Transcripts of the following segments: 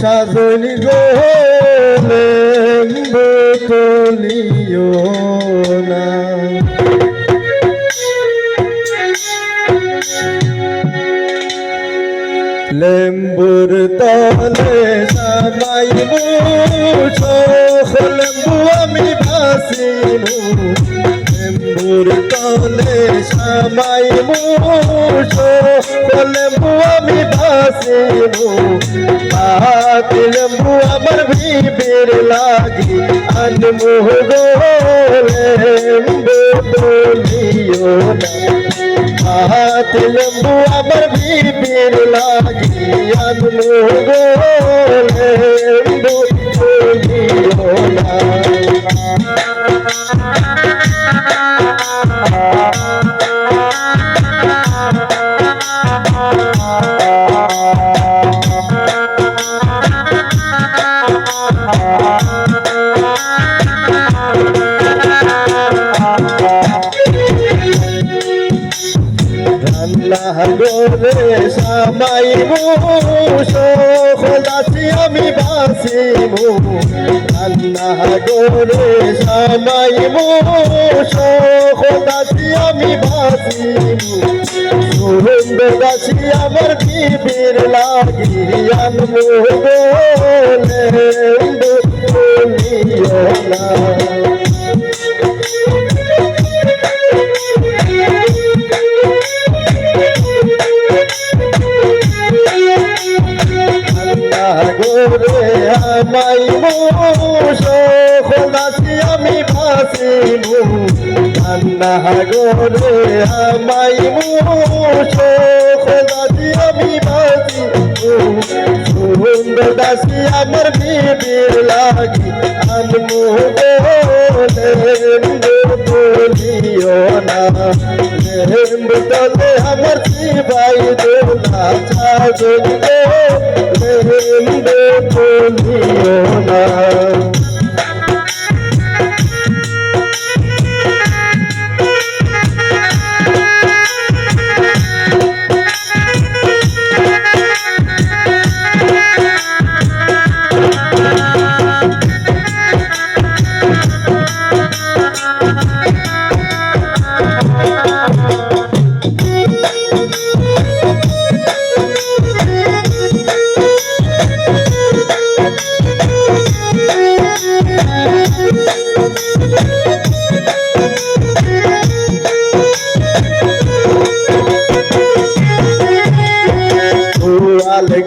সাজনি গোলে বকলিও না। লেম্বুর তলে সামাই মুছ লেম্বু আমি ভাসিমু। লেম্বুর তলে সামাই মুছ লেম্বু ভাসিমু হাত লেম্বু আমার ভিবির লাগি, আনমু গো লেম্বু বলিও না। হাত লেম্বু আমার বিবির লাগিয়ান গোলে লেম্বু বলিও না। রান্না গোরে সামাই মুসো খোলাছি আমি বাসিমু রান্না গোরে সামাই মুসো খোলাছি আমি বাসিমু সুরন্দ গাছি আমার বিবির লাগি, আনমু গোলে বলিও না। খোলাছি আমি ফাসিমু আন্না গোরে আমাই খোলাছি আমি ফাসিমু সুন্দর দাসি আমার বিবির লাগি, আনমু বলিও না। আমার শিবাই দোলা ছাগল লেম্বু বলিও না।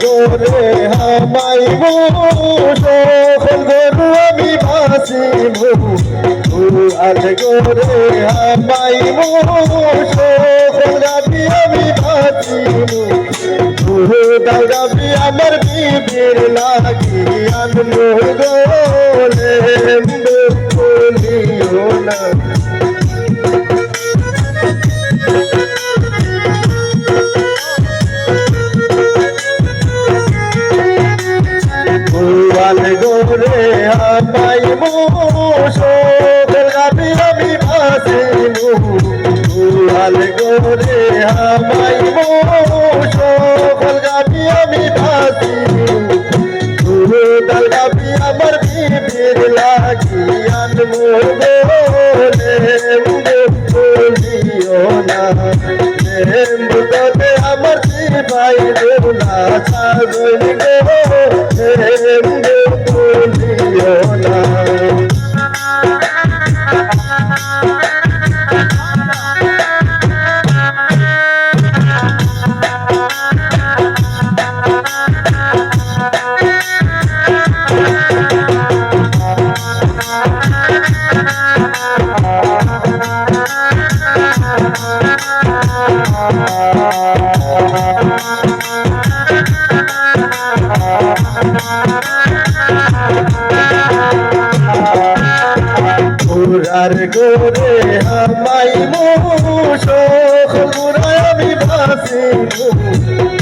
গোরে হামাই গরু আমি ভাসিমু গোয়াল গোরে হামাই গাবি আমি গোদাল গাবি আমার বিবির লাগি আনমু গোলে বলিও না। গোয়াল গোরে আমাই মোশো গাবি আমি ভাসিমু গোদাল গাবি আমার বিবির লাগি আনমু গোলে বলিও না তবে আমার শিবাই দোলা গো হামাই মুশো ঘুরায় আমি ভাসিমু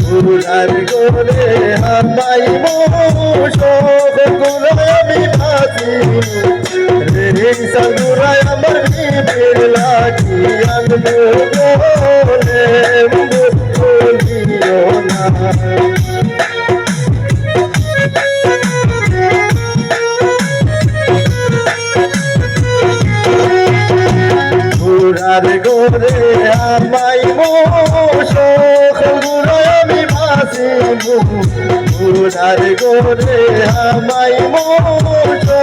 ঘোরার গোরে হামাই মুশো ঘুরায় আমি ভাসিমু রে সগুরায় আমার বিবির লাগি আনমু গোলে বলিও না। তোমার গোরে আমাই মোরে আমি ভাসিব। গুরার গোরে আমাই মোরে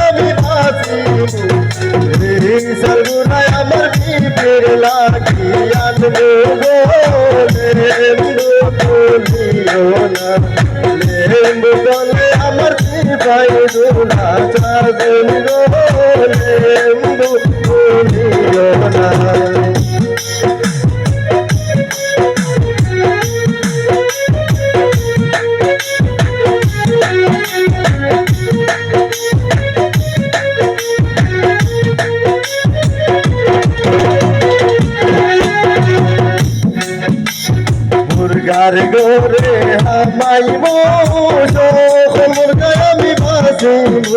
আমি ভাসিব। সর্বনায় আমার ভিড় লাগিয়া আমার ভাই দুনা চার দিন রে মুরগার গোরে হামাই মোশোখ মুরগায় আমি বাসিব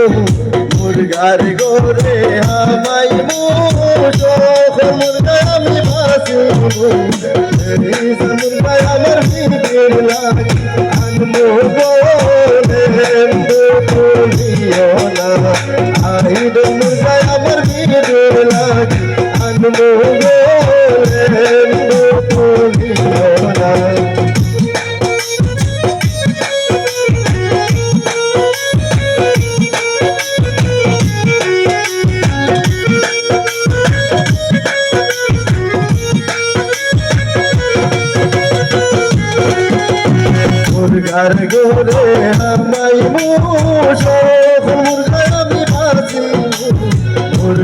মুরগার গোরে হামাই মোশোখ মুরগায় আমি বাসিব মুরগায় আমার বিবির লাগে আনমো গোলে তুলিও মুরগায় আমার বিবির লাগে আনমো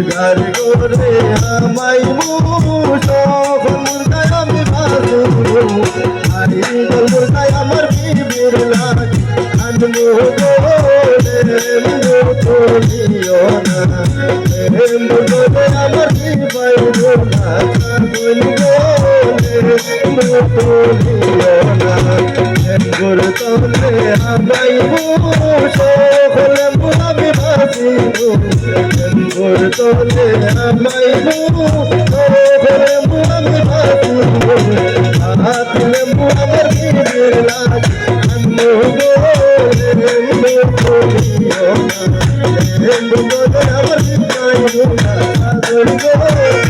মুরগার গোরে হামাই মুশোখ মুরগায় আমি বাসি আই মুরগায় আমার বিবির লাগে আনমু গোলে মুতলিও না। মুরগায় আমার বিবাই গোলা আগুন গোলে মুতলিও না। গুর তোলে আমাই মুশোখ লেম্বু আমি ভাসিবু গুর তোলে আমাই মুশোখ লেম্বু আমি ভাসিবু হাত লেম্বু আমার বিবির লাগে তুলিও না লেম্বু গোলে আমার বিবাই গোলা আগুন গোলে